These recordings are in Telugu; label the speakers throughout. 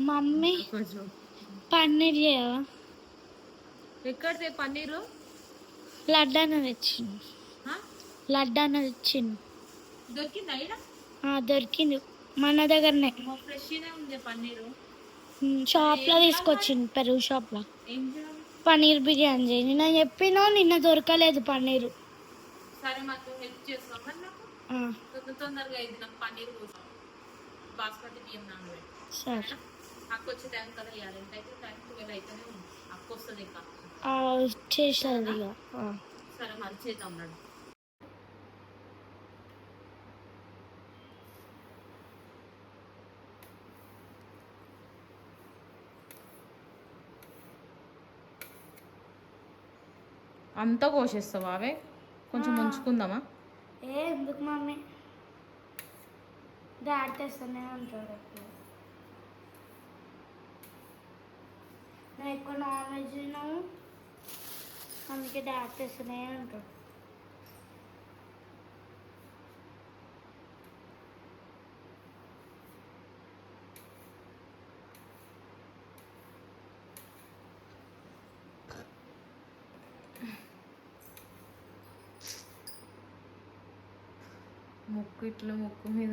Speaker 1: మమ్మీ
Speaker 2: కొంచెం.
Speaker 1: పన్నీర్ చేయవా?
Speaker 2: ఎక్కడితే పన్నీరు?
Speaker 1: లడ్డు అన్న తెచ్చిండు.
Speaker 2: ఆ?
Speaker 1: లడ్డు అన్న తెచ్చిండు.
Speaker 2: దొరికిందా
Speaker 1: దొరికింది. మన దగ్గరనే. షాప్లో తీసుకొచ్చిండు పెరుగు షాప్లో. పన్నీర్ బిర్యానీ చేయి నిన్న చెప్పినా నిన్న దొరకలేదు పన్నీరు.
Speaker 2: సరే మాకు హెల్ప్ చేస్తాం మరి నాకు?
Speaker 1: ఆ,
Speaker 2: తొందర తొందరగా ఇది నాకు పన్నీర్ కోసం బాస్మతి బియ్యం నానబెట్టి.
Speaker 1: సరే.
Speaker 2: అక్క వచ్చే టైం కదా ఇవ్వాలి ఎంత అయితే టైం ట్వెల్వ్ అయితేనే ఉంది. అక్క వస్తుంది ఇంకా.
Speaker 1: ఇక. ఆ.
Speaker 2: సరే మరి చేద్దాం నడు అంతా కోసేస్తావా అవే? కొంచెం. ముంచుకుందామా?
Speaker 1: ఏ ఎందుకు మమ్మీ? డాడీ తెస్తానే ఉంటాడు నేను ఎక్కువ నాన్ వెజ్ తిన్నాను అందుకే డాడీ తెస్తూనే ఉంటాడు.
Speaker 2: ముక్కు ఇట్లా ముక్కు మీద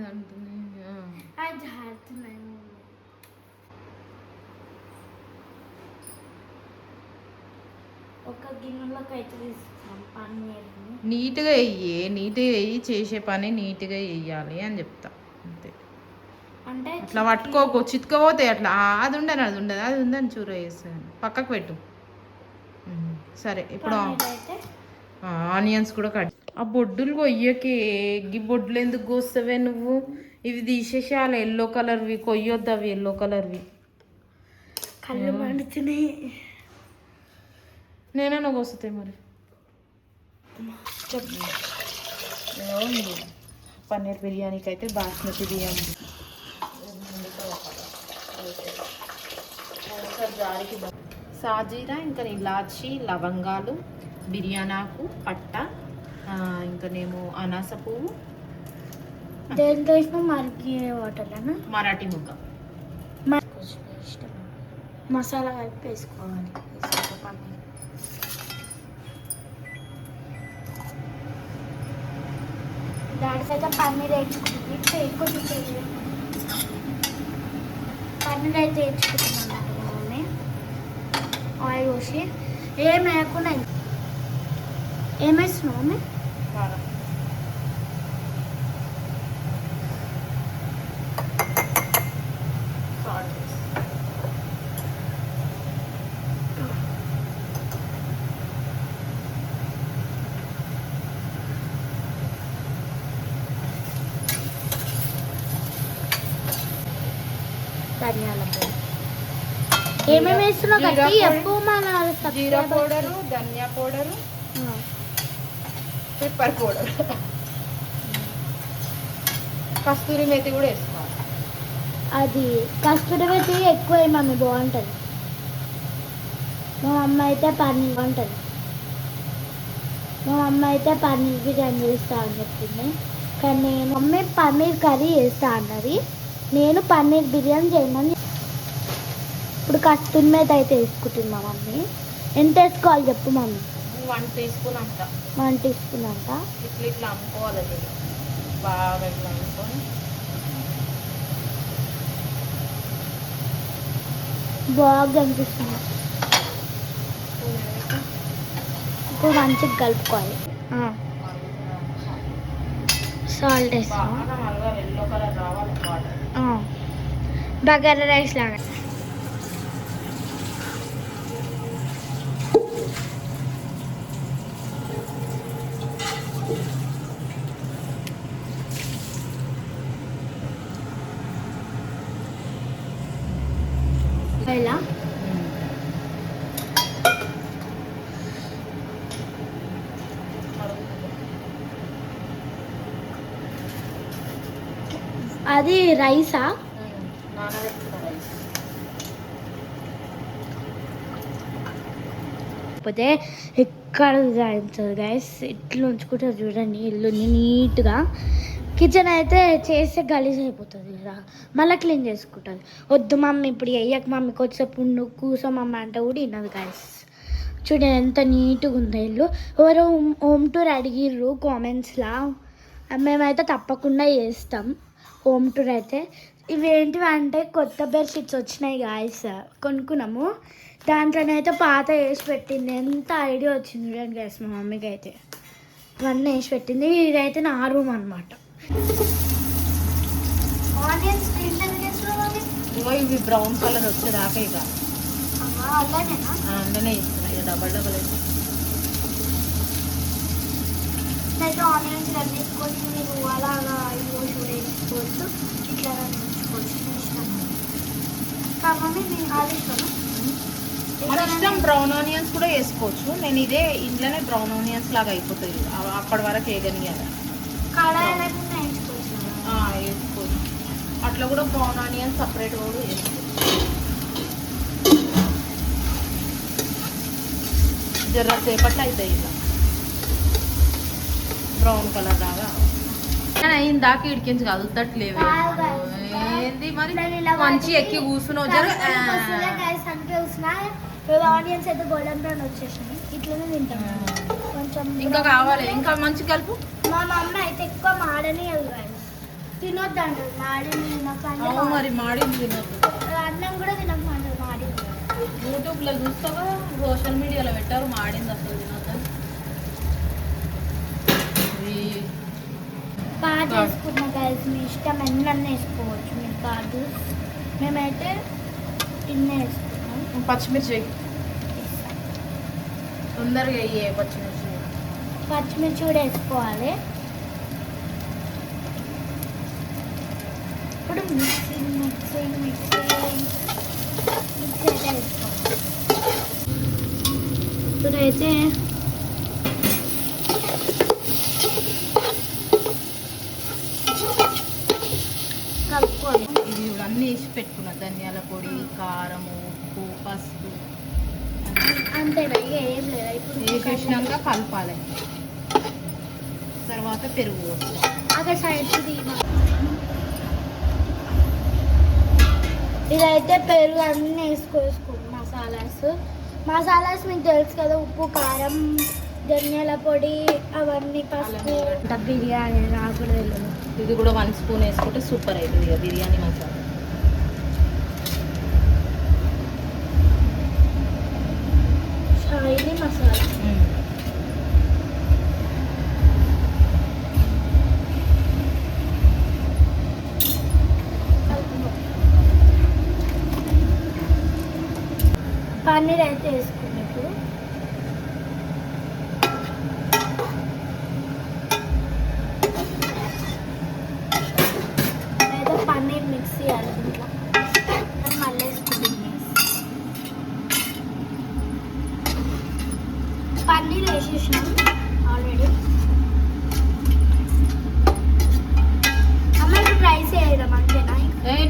Speaker 2: ఆ.
Speaker 1: అది జారుతున్నాయి. ఒక గిన్నెలోకి అయితే తీసుకున్నాం పన్నీర్ని
Speaker 2: నీట్గా వెయ్యి నీట్గా వెయ్యి చేసే పని నీట్గా వెయ్యాలి అని చెప్తా అంతే.
Speaker 1: అంటే
Speaker 2: అట్లా పట్టుకోకు చిత్తుకపోతాయి అట్లా అది ఉండదు అది ఉండదు అది ఉందని చూర వేసాను పక్కకు పెట్టు. సరే ఇప్పుడు ఆనియన్స్ కూడా కట్. ఆ బొడ్డులు కొయ్యకి ఈ బొడ్డులు ఎందుకు కోస్తావే నువ్వు? ఇవి తీసేసేయాలి ఎల్లో కలర్వి కొయ్యొద్దు అవి ఎల్లో కలర్వి.
Speaker 1: కళ్ళు మండుతున్నాయి.
Speaker 2: నేనైనా కోస్తాయి మరి.
Speaker 1: చెప్పు.
Speaker 2: పన్నీర్ బిర్యానీకి అయితే బాస్మతి బియ్యం సాజీరా ఇంకా ఇలాచి లవంగాలు బిర్యానాకు పట్ట ఇంకనేమో అనాస పువ్వు.
Speaker 1: దేంతో
Speaker 2: మరాఠీ ముక్క.
Speaker 1: ఇష్టం మసాలా కలిపి వేసుకోవాలి. వేసుకోవాలి పన్నీర్ దాని అయితే పన్నీర్ వేయించుకుంటుంది కొంచెం చేయాలి. పన్నీర్ అయితే వేయించుకుంటున్నాను మమ్మీ ఆయిల్ పోసి. ఏం వేయకుండా ఏం వేస్తున్నావు మమ్మీ
Speaker 2: కారం. సాల్ట్ వేసి.
Speaker 1: ధనియాల పొడి ఏమేమి వేస్తున్నావు మన
Speaker 2: జీరా పౌడరు ధనియా పౌడరు
Speaker 1: ఆ.
Speaker 2: Pepper powder. కస్తూరి మేతి కూడా వేసుకోవాలి.
Speaker 1: అది కస్తూరి మెతి ఎక్కువ మమ్మీ బాగుంటుంది. మా అమ్మ అయితే పన్నీర్ బాగుంటుంది మా అమ్మ అయితే పన్నీర్ బిర్యానీ చేస్తా అని చెప్పింది. కానీ నేను మమ్మీ పన్నీర్ కర్రీ చేస్తా అన్నది. నేను పన్నీర్ బిర్యానీ చేయమని ఇప్పుడు కస్తూరి మేత అయితే వేసుకుంటున్నా మమ్మీ. ఎంత వేసుకోవాలి చెప్పు మమ్మీ.
Speaker 2: వన్ టీ స్పూన్ అంత
Speaker 1: వన్ టీ స్పూన్ అంట.
Speaker 2: ఇట్లా ఇట్లా అమ్ముకోవాలి అది. బాగా ఇట్లా అమ్ముకొని
Speaker 1: బాగా అనిపిస్తుంది. ఇప్పుడు మంచిగా కలుపుకోవాలి. సాల్ట్ వేస్తాం బగారా రైస్ లాగా ఇలా అది రైసా?
Speaker 2: నానబెట్టుకున్న
Speaker 1: కాకపోతే ఎక్కడ జాయించదు గైస్ ఇట్లా ఉంచుకుంటారు చూడండి ఇల్లుని నీట్గా. కిచెన్ అయితే చేస్తే గలీజ్ అయిపోతుంది కదా. మళ్ళీ క్లీన్ చేసుకుంటుంది వద్దు మమ్మీ ఇప్పుడు వెయ్యక మమ్మీకి కొద్దిసేపు ఉండు కూసో మమ్మ అంటే కూడా విన్నది గైస్ చూడండి ఎంత నీట్గా ఉందో ఇల్లు. ఎవరో హోమ్ టూర్ అడిగిర్రు కామెంట్స్లా మేమైతే తప్పకుండా చేస్తాం. హోమ్ టూర్ అయితే ఇవేంటివి అంటే కొత్త బెడ్షీట్స్ వచ్చినాయి గాయస్ కొనుక్కున్నాము. దాంట్లోనైతే పాత వేసి పెట్టింది. ఎంత ఐడియా వచ్చింది చూడండి గాయస్ మా మమ్మీకి అయితే. ఇవన్నీ వేసి పెట్టింది. ఇదైతే నా రూమ్ అనమాట
Speaker 2: ఇవి బ్రౌన్ కలర్ వచ్చేదాకా ఇక. అందులోనే ఇస్తున్నా ఇక డబల్ డబల్ అయితే
Speaker 1: ఆనియన్స్ వేసుకోవచ్చు మీరు అలాగా వేసుకోవచ్చు ఇట్లా ఇష్టం. కాబట్టి మీ అది ఇష్టం
Speaker 2: మన ఇష్టం బ్రౌన్ ఆనియన్స్ కూడా వేసుకోవచ్చు. నేను ఇదే ఇంట్లోనే బ్రౌన్ ఆనియన్స్ లాగా అయిపోతుంది అ- అప్పటి వరకు వేయగలిగాను.
Speaker 1: వేసుకోవచ్చు.
Speaker 2: వేసుకోవచ్చు. అట్లా కూడా బ్రౌన్ ఆనియన్స్ సపరేట్ కూడా వేసుకోవచ్చు. జర్ర సేపట్లో అవుతాయి ఇలా బ్రౌన్ కలర్ లాగా. ఇందాక ఇడికించి కదులుతట్లేవే. ఏంది మరి? మంచి ఎక్కి కూర్చున్నావు
Speaker 1: ఆనియన్స్ అయితే గోల్డెన్ బ్రౌన్ వచ్చేసినాయి ఇట్లనే తింటాం. కొంచెం
Speaker 2: ఇంకా కావాలి ఇంకా మంచి కలుపు?
Speaker 1: మా మమ్మ అయితే ఎక్కువ మాడని తినొద్దు అంటారు
Speaker 2: అవును మరి మాడింది తినద్దు
Speaker 1: అన్నం కూడా తినకంటారు మాడింది.
Speaker 2: యూట్యూబ్లో చూస్తావా? సోషల్ మీడియాలో పెట్టారు మాడింది అసలు తినద్దు
Speaker 1: బాగా చేసుకున్న గైస్ మీ ఇష్టం ఎన్నన్నీ వేసుకోవచ్చు. మీరు కాదు మేమైతే ఇన్నే వేసుకున్నాం
Speaker 2: పచ్చిమిర్చి. తొందరగా అయ్యే పచ్చిమిర్చి.
Speaker 1: పచ్చిమిర్చి కూడా వేసుకోవాలి. ఇప్పుడు మిక్సింగ్ మిక్సింగ్ మిక్సింగ్. మిక్సీ అయితే వేసుకోవాలి. ఇప్పుడైతే కలుపుకోవాలి
Speaker 2: ఇవి అన్నీ వేసి పెట్టుకున్నా ధనియాల పొడి కారం ఉప్పు పసుపు.
Speaker 1: అంతేనా ఇక ఏం లేదా. ఇప్పుడు
Speaker 2: వేసేసినాక కలపాలి. తర్వాత పెరుగు పోసుకోవాలి
Speaker 1: అక్కడ సైడ్ ఇదైతే పెరుగు అన్నీ వేసుకో మసాలాస్. మసాలాస్ మీకు తెలుసు కదా ఉప్పు కారం ధనియాల పొడి అవన్నీ పసుపు. బిర్యానీ నాకు
Speaker 2: ఇది కూడా వన్ స్పూన్ వేసుకుంటే సూపర్ అవుతుంది ఇక బిర్యానీ మసాలా.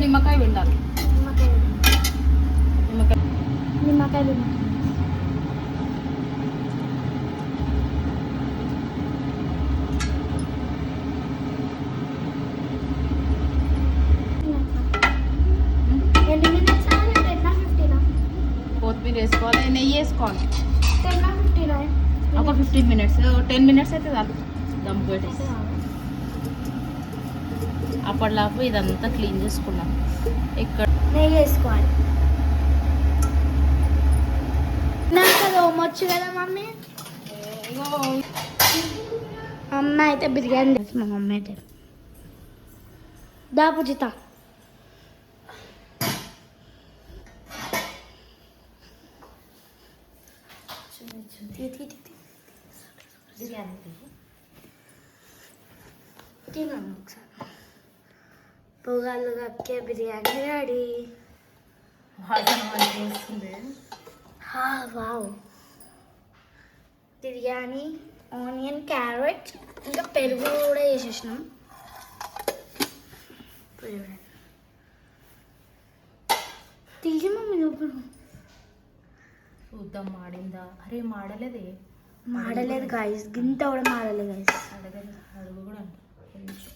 Speaker 2: నిమ్మకాయ పిండాలి
Speaker 1: నిమ్మకాయ
Speaker 2: నిమ్మకాయ
Speaker 1: నిమ్మకాయ పిండి. ఎన్ని మినిట్స్ టెన్ ఫిఫ్టీనా
Speaker 2: కొత్తిమీర వేసుకోవాలి నెయ్యి వేసుకోవాలి
Speaker 1: టెన్ ఫిఫ్టీనా
Speaker 2: ఒక ఫిఫ్టీన్ మినిట్స్ టెన్ మినిట్స్ అయితే చాలు దమ్ పెట్టేసి అప్పటిలాపు ఇదంతా క్లీన్ చేసుకున్నాం. ఇక్కడ
Speaker 1: నెయ్యి వేసుకోవాలి. ఓమొచ్చు కదా మమ్మీ? అమ్మ అయితే బిర్యానీ చేసి మా మమ్మీ అయితే. దా పూజిత. తిన్నాను ఒకసారి పొగాలు కక్కే biryani
Speaker 2: ready
Speaker 1: wow biryani onion carrot ఇంకా పెరుగు కూడా వేసేసినాం తీసి మమ్మీ ఇప్పుడు
Speaker 2: చూద్దాం మాడిందా అరే మాడలేదే
Speaker 1: మాడలేదు గాయస్ గింత కూడా మాడలేదు గాయస్
Speaker 2: అడగదు అడుగు కూడా అంట కొంచెం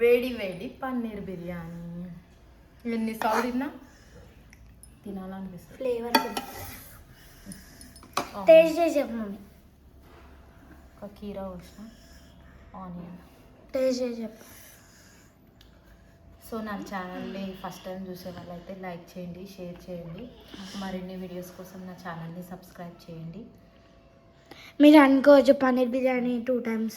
Speaker 2: వేడి వేడి పన్నీర్ బిర్యానీ. ఎన్నిసార్లు తిన్నా? తినాలనిపిస్తుంది.
Speaker 1: ఫ్లేవర్ టేస్ట్ చేసి చెప్పు మమ్మీ.
Speaker 2: ఒక కీరా వచ్చిన ఆనియన్
Speaker 1: టేస్ట్ చేసి చెప్పు.
Speaker 2: సో నా ఛానల్ని ఫస్ట్ టైం చూసే వాళ్ళైతే లైక్ చేయండి షేర్ చేయండి. మరిన్ని వీడియోస్ కోసం నా ఛానల్ని సబ్స్క్రైబ్ చేయండి.
Speaker 1: మీరు అనుకోవచ్చు పన్నీర్ బిర్యానీ టూ టైమ్స్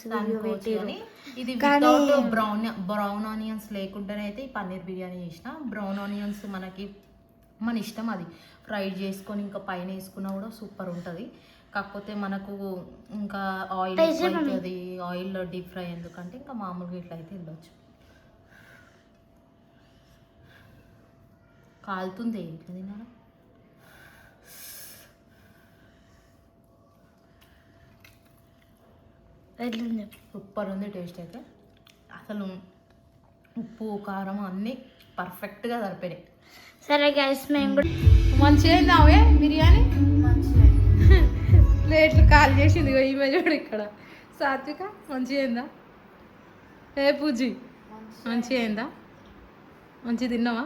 Speaker 2: ఇది
Speaker 1: కానీ-
Speaker 2: వితౌట్ బ్రౌన్ బ్రౌన్ ఆనియన్స్ లేకుండానే అయితే ఈ పన్నీర్ బిర్యానీ చేసిన. బ్రౌన్ ఆనియన్స్ మనకి మన ఇష్టం అది. ఫ్రై చేసుకొని ఇంకా పైన వేసుకున్నా కూడా సూపర్ ఉంటుంది. కాకపోతే మనకు ఇంకా ఆయిల్. అవుతుంది ఆయిల్లో డీప్ ఫ్రై ఎందుకంటే ఇంకా మామూలుగా ఇట్లా అయితే వెళ్ళొచ్చు కాలుతుంది ఇట్లా తినాలా
Speaker 1: ఎట్లుంది
Speaker 2: సూపర్ ఉంది టేస్ట్ అయితే. అసలు ఉప్పు కారం అన్నీ పర్ఫెక్ట్గా సరిపోయినాయి.
Speaker 1: సరే గైస్ మేము కూడా
Speaker 2: మంచిగా అయిందావే బిర్యానీ? ప్లేట్లు కాల్ చేసింది ఈమె చూడు ఇక్కడ. సాత్విక మంచిగా అయిందా? ఏ పూజీ? మంచిగా అయిందా? మంచిగా తిన్నావా?